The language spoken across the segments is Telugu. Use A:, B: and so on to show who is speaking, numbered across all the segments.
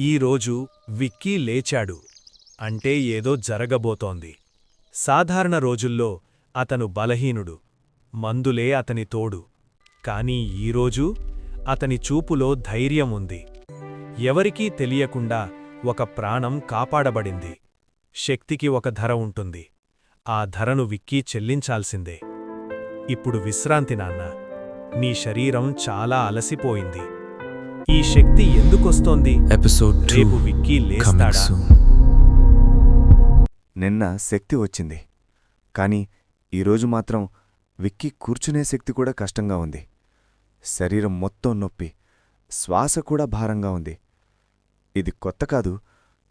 A: ఈరోజు విక్కీ లేచాడు. అంటే ఏదో జరగబోతోంది. సాధారణ రోజుల్లో అతను బలహీనుడు. మందులే అతని తోడు. కాని ఈరోజు అతని చూపులో ధైర్యం ఉంది. ఎవరికీ తెలియకుండా ఒక ప్రాణం కాపాడబడింది. శక్తికి ఒక ధర ఉంటుంది. ఆ ధరను విక్కీ చెల్లించాల్సిందే. ఇప్పుడు విశ్రాంతి నాన్న. నీ శరీరం చాలా అలసిపోయింది. ఈ శక్తి ఎందుకొస్తోంది?
B: ఎపిసోడ్
A: రేపు విక్కీ లేస్తాడా?
C: నిన్న శక్తి వచ్చింది. కానీ ఈరోజు మాత్రం విక్కీ కూర్చునే శక్తి కూడా కష్టంగా ఉంది. శరీరం మొత్తం నొప్పి శ్వాస కూడా భారంగా ఉంది. ఇది కొత్త కాదు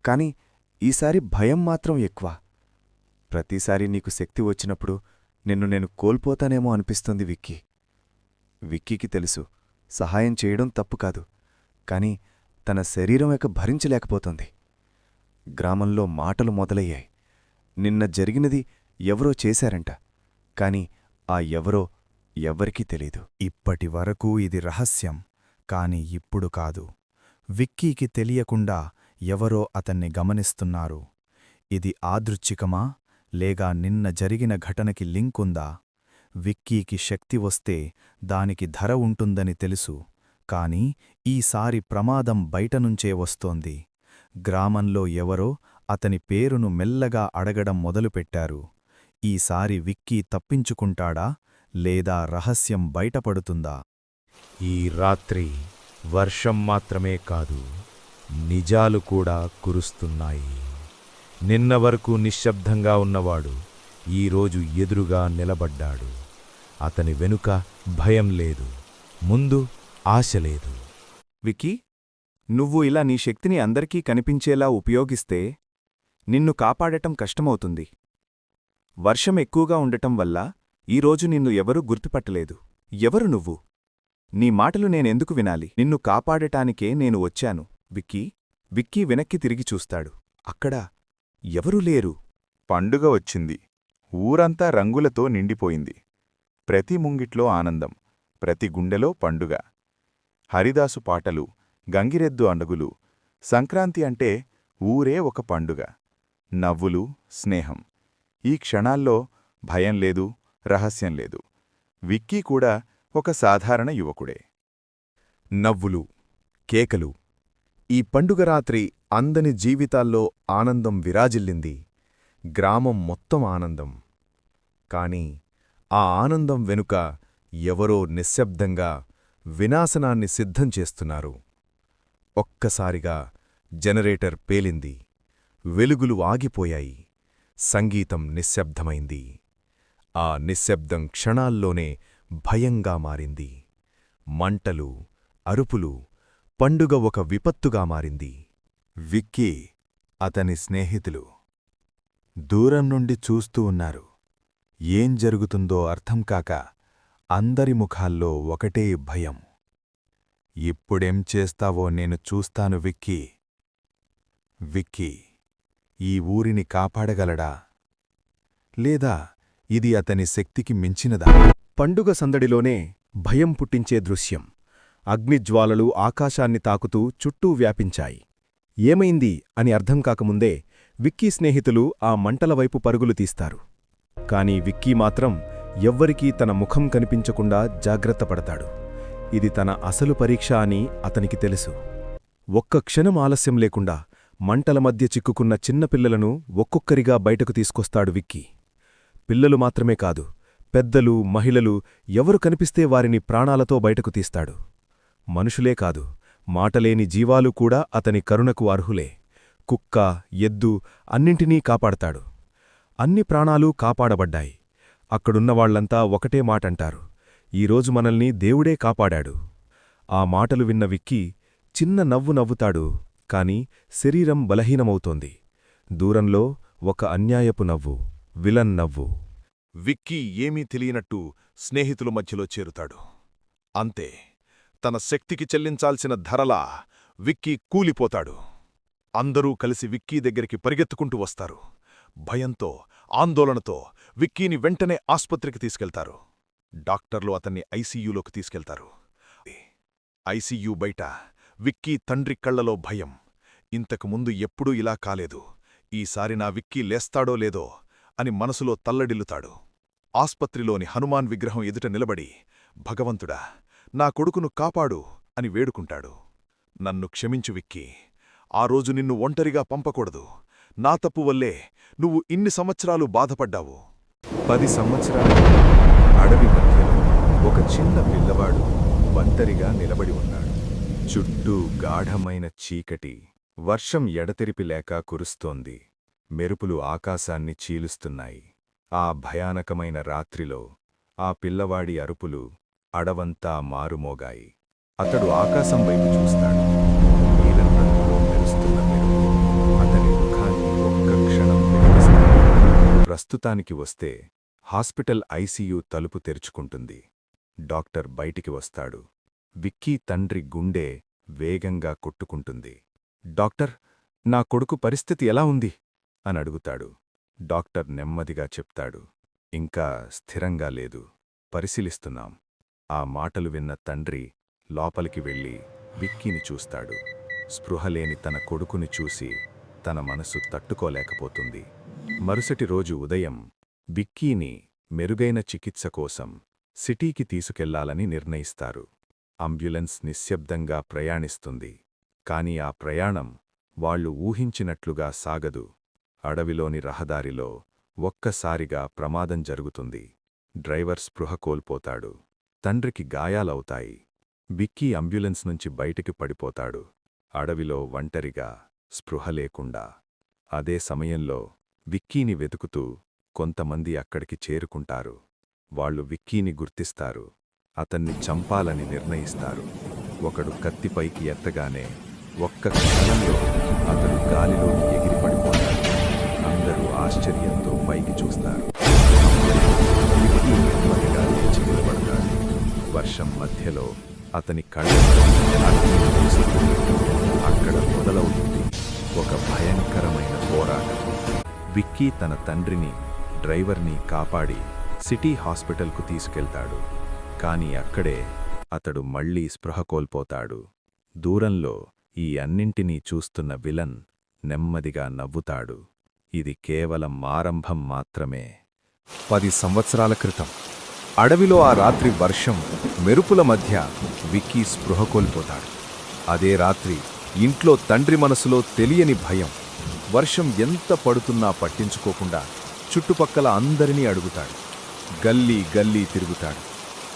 C: కానీ ఈసారి భయం మాత్రం ఎక్కువ. ప్రతిసారి నీకు శక్తి వచ్చినప్పుడు నిన్ను నేను కోల్పోతానేమో అనిపిస్తుంది విక్కీ. విక్కీకి తెలుసు సహాయం చేయడం తప్పు కాదు. కాని తన శరీరం ఇక భరించలేకపోతుంది. గ్రామంలో మాటలు మొదలయ్యాయి. నిన్న జరిగినది ఎవరో చేశారంట కాని ఆ ఎవరో ఎవ్వరికీ తెలీదు.
D: ఇప్పటి వరకు ఇది రహస్యం కాని ఇప్పుడు కాదు. విక్కీకి తెలియకుండా ఎవరో అతన్ని గమనిస్తున్నారు. ఇది ఆదృచ్ఛికమా లేగా నిన్న జరిగిన ఘటనకి లింకుందా విక్కీకి శక్తి వస్తే దానికి ధర ఉంటుందని తెలుసు. కాని ఈసారి ప్రమాదం బయటనుంచే వస్తోంది. గ్రామంలో ఎవరో అతని పేరును మెల్లగా అడగడం మొదలుపెట్టారు. ఈసారి విక్కీ తప్పించుకుంటాడా లేదా రహస్యం బయటపడుతుందా?
E: ఈ రాత్రి వర్షం మాత్రమే కాదు నిజాలు కూడా కురుస్తున్నాయి. నిన్న వరకు నిశ్శబ్దంగా ఉన్నవాడు ఈరోజు ఎదురుగా నిలబడ్డాడు. అతని వెనుక భయం లేదు. ముందు ఆశ లేదు.
C: వికీ నువ్వు ఇలా నీ శక్తిని అందరికీ కనిపించేలా ఉపయోగిస్తే నిన్ను కాపాడటం కష్టమవుతుంది. వర్షం ఎక్కువగా ఉండటం వల్ల ఈరోజు నిన్ను ఎవరూ గుర్తుపట్టలేదు. ఎవరు నువ్వు? నీ మాటలు నేనెందుకు వినాలి? నిన్ను కాపాడటానికే నేను వచ్చాను. విక్కీ విక్కీ వెనక్కి తిరిగి చూస్తాడు. అక్కడ ఎవరూ లేరు.
F: పండుగ వచ్చింది. ఊరంతా రంగులతో నిండిపోయింది. ప్రతి ముంగిట్లో ఆనందం ప్రతి గుండెలో పండుగ. హరిదాసు పాటలు గంగిరెద్దు అడుగులు సంక్రాంతి అంటే ఊరే ఒక పండుగ. నవ్వులు స్నేహం. ఈ క్షణాల్లో భయం లేదు రహస్యం లేదు. విక్కీ కూడా ఒక సాధారణ యువకుడే.
G: నవ్వులు కేకలు. ఈ పండుగ రాత్రి అందని జీవితాల్లో ఆనందం విరాజిల్లింది. గ్రామం మొత్తం ఆనందం. కాని ఆ ఆనందం వెనుక ఎవరో నిశ్శబ్దంగా వినాశనాన్ని సిద్ధం చేస్తున్నారు. ఒక్కసారిగా జనరేటర్ పేలింది. వెలుగులు ఆగిపోయాయి. సంగీతం నిశ్శబ్దమైంది. ఆ నిశ్శబ్దం క్షణాల్లోనే భయంగా మారింది. మంటలు అరుపులు పండుగ ఒక విపత్తుగా మారింది. విక్కీ అతని స్నేహితులు. దూరం నుండి చూస్తూ ఉన్నారు. ఏం జరుగుతుందో అర్థం కాక అందరి ముఖాల్లో ఒకటే భయం. ఇప్పుడేం చేస్తావో నేను చూస్తాను విక్కీ. విక్కీ ఈ ఊరిని కాపాడగలడా? లేదా ఇది అతని శక్తికి మించినదా? పండుగ సందడిలోనే భయం పుట్టించే దృశ్యం. అగ్నిజ్వాలలు ఆకాశాన్ని తాకుతూ చుట్టూ వ్యాపించాయి. ఏమైంది అని అర్థం కాకముందే విక్కీ స్నేహితులు ఆ మంటల వైపు పరుగులు తీస్తారు. కాని విక్కీ మాత్రం ఎవ్వరికీ తన ముఖం కనిపించకుండా జాగ్రత్తపడతాడు ఇది తన అసలు పరీక్ష అని అతనికి తెలుసు. ఒక్క క్షణం ఆలస్యం లేకుండా మంటల మధ్య చిక్కుకున్న చిన్నపిల్లలను ఒక్కొక్కరిగా బయటకు తీసుకొస్తాడు విక్కీ. పిల్లలు మాత్రమే కాదు పెద్దలు మహిళలు ఎవరు కనిపిస్తే వారిని ప్రాణాలతో బయటకు తీస్తాడు. మనుషులే కాదు మాటలేని జీవాలు కూడా అతని కరుణకు అర్హులే. కుక్క ఎద్దు అన్నింటినీ కాపాడతాడు. అన్ని ప్రాణాలు కాపాడబడ్డాయి. అక్కడున్నవాళ్ళంతా ఒకటే మాటంటారు. ఈరోజు మనల్ని దేవుడే కాపాడాడు. ఆ మాటలు విన్న విక్కీ చిన్న నవ్వు నవ్వుతాడు కాని శరీరం బలహీనమవుతోంది. దూరంలో ఒక అన్యాయపు నవ్వు విలన్ నవ్వు. విక్కీ ఏమీ తెలియనట్టు స్నేహితుల మధ్యలో చేరుతాడు. అంతే తన శక్తికి చెల్లించాల్సిన ధరలా విక్కీ కూలిపోతాడు. అందరూ కలిసి విక్కీ దగ్గరికి పరిగెత్తుకుంటూ వస్తారు. భయంతో ఆందోళనతో విక్కీని వెంటనే ఆస్పత్రికి తీసుకెళ్తారు. డాక్టర్లు అతన్ని ఐసీయూలోకి తీసుకెళ్తారు. ఐసీయూ బయట విక్కీ తండ్రి కళ్ళలో భయం.
H: ఇంతకుముందు ఎప్పుడూ ఇలా కాలేదు. ఈసారి నా విక్కీ లేస్తాడో లేదో అని మనసులో తల్లడిల్లుతాడు. ఆస్పత్రిలోని హనుమాన్ విగ్రహం ఎదుట నిలబడి భగవంతుడా నా కొడుకును కాపాడు అని వేడుకుంటాడు. నన్ను క్షమించు విక్కీ. ఆ రోజు నిన్ను ఒంటరిగా పంపకూడదు. నా తప్పు వల్లే నువ్వు ఇన్ని సంవత్సరాలు బాధపడ్డావు.
G: పది సంవత్సరాల అడవి మధ్యలో ఒక చిన్న పిల్లవాడు ఒంటరిగా నిలబడి ఉన్నాడు. చుట్టూ గాఢమైన చీకటి వర్షం ఎడతెరిపి లేక కురుస్తోంది. మెరుపులు ఆకాశాన్ని చీలుస్తున్నాయి. ఆ భయానకమైన రాత్రిలో ఆ పిల్లవాడి అరుపులు అడవంతా మారుమోగాయి. అతడు ఆకాశం వైపు చూస్తాడు. నీలం రంగులో మెరుస్తున్న మెరుపు అతని ముఖాన్ని ఒక్క క్షణం ప్రస్తుతానికి వస్తే హాస్పిటల్ ఐసీయూ తలుపు తెరుచుకుంటుంది. డాక్టర్ బయటికి వస్తాడు. విక్కీ తండ్రి గుండె వేగంగా కొట్టుకుంటుంది. డాక్టర్ నా కొడుకు పరిస్థితి ఎలా ఉంది? అని అడుగుతాడు. డాక్టర్ నెమ్మదిగా చెప్తాడు. ఇంకా స్థిరంగా లేదు. పరిశీలిస్తున్నాం. ఆ మాటలు విన్న తండ్రి లోపలికి వెళ్ళి విక్కీని చూస్తాడు. స్పృహలేని తన కొడుకుని చూసి తన మనసు తట్టుకోలేకపోతుంది. మరుసటి రోజు ఉదయం బిక్కీని మెరుగైన చికిత్స కోసం సిటీకి తీసుకెళ్ళాలని నిర్ణయిస్తారు. అంబ్యులెన్స్ నిశ్శబ్దంగా ప్రయాణిస్తుంది. కాని ఆ ప్రయాణం వాళ్ళు ఊహించినట్లుగా సాగదు. అడవిలోని రహదారిలో ఒక్కసారిగా ప్రమాదం జరుగుతుంది. డ్రైవర్ స్పృహ కోల్పోతాడు. తండ్రికి గాయాలవుతాయి. బిక్కీ అంబ్యులెన్స్ నుంచి బయటికి పడిపోతాడు. అడవిలో ఒంటరిగా స్పృహ లేకుండా. అదే సమయంలో విక్కీని వెతుకుతూ కొంతమంది అక్కడికి చేరుకుంటారు. వాళ్ళు విక్కీని గుర్తిస్తారు. అతన్ని చంపాలని నిర్ణయిస్తారు. ఒకడు కత్తిపైకి ఎత్తగానే ఒక్క క్షణంలో అతడు గాలిలోకి ఎగిరిపడిపోతాడు. అందరూ ఆశ్చర్యంతో పైకి చూస్తారు. విక్కీ నెమ్మదిగా లేచి నిలబడతాడు. వర్షం మధ్యలో అతని కళ్ళు అక్కడ మొదలవుతుంది. ఒక భయంకరమైన పోరాటం. విక్కీ తన తండ్రిని డ్రైవర్ని కాపాడి సిటీ హాస్పిటల్కు తీసుకెళ్తాడు. కాని అక్కడే అతడు మళ్ళీ స్పృహ కోల్పోతాడు. దూరంలో ఈ అన్నింటినీ చూస్తున్న విలన్ నెమ్మదిగా నవ్వుతాడు. ఇది కేవలం ఆరంభం మాత్రమే.
H: పది సంవత్సరాల క్రితం అడవిలో ఆ రాత్రి వర్షం మెరుపుల మధ్య విక్కీ స్పృహ కోల్పోతాడు. అదే రాత్రి ఇంట్లో తండ్రి మనసులో తెలియని భయం వర్షం ఎంత పడుతున్నా పట్టించుకోకుండా చుట్టుపక్కల అందరినీ అడుగుతాడు. గల్లీ గల్లీ తిరుగుతాడు.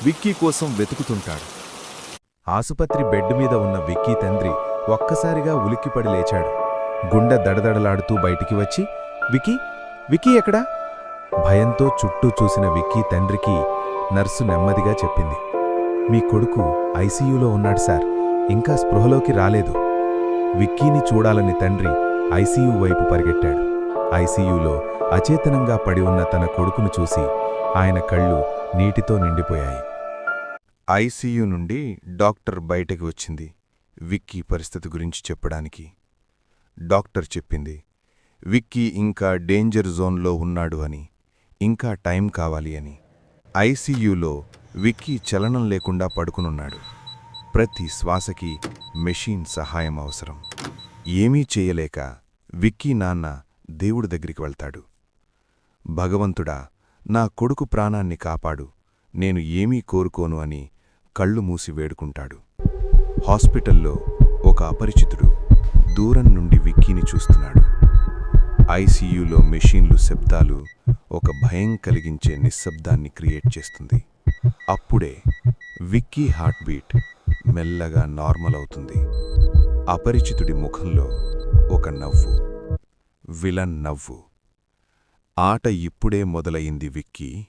H: విక్కీ కోసం వెతుకుతుంటాడు.
I: ఆసుపత్రి బెడ్ మీద ఉన్న విక్కీ తండ్రి ఒక్కసారిగా ఉలిక్కిపడి లేచాడు. గుండె దడదడలాడుతూ బయటికి వచ్చి వికీ వికీ ఎక్కడా? భయంతో చుట్టూ చూసిన విక్కీ తండ్రికి నర్సు నెమ్మదిగా చెప్పింది. మీ కొడుకు ఐసీయూలో ఉన్నాడు సార్. ఇంకా స్పృహలోకి రాలేదు. విక్కీని చూడాలని తండ్రి ఐసీయూ వైపు పరిగెట్టాడు. ఐసీయూలో అచేతనంగా పడి ఉన్న తన కొడుకును చూసి ఆయన కళ్ళు నీటితో నిండిపోయాయి.
H: ఐసీయూ నుండి డాక్టర్ బయటకు వచ్చింది విక్కీ పరిస్థితి గురించి చెప్పడానికి. డాక్టర్ చెప్పింది విక్కీ ఇంకా డేంజర్ జోన్లో ఉన్నాడు అని ఇంకా టైం కావాలి అని. ఐసీయూలో విక్కీ చలనం లేకుండా పడుకునున్నాడు. ప్రతి శ్వాసకి మెషీన్ సహాయం అవసరం. ఏమీ చేయలేక విక్కీ నాన్న దేవుడి దగ్గరికి వెళ్తాడు. భగవంతుడా నా కొడుకు ప్రాణాన్ని కాపాడు నేను ఏమీ కోరుకోను అని కళ్ళు మూసి వేడుకుంటాడు. హాస్పిటల్లో ఒక అపరిచితుడు దూరం నుండి విక్కీని చూస్తున్నాడు. ఐసీయూలో మెషీన్లు శబ్దాలు ఒక భయం కలిగించే నిశ్శబ్దాన్ని క్రియేట్ చేస్తుంది. అప్పుడే విక్కీ హార్ట్ బీట్ మెల్లగా నార్మల్ అవుతుంది. అపరిచితుడి ముఖంలో ఒక నవ్వు విలన్ నవ్వు ఆట ఇప్పుడే మొదలయింది విక్కీ.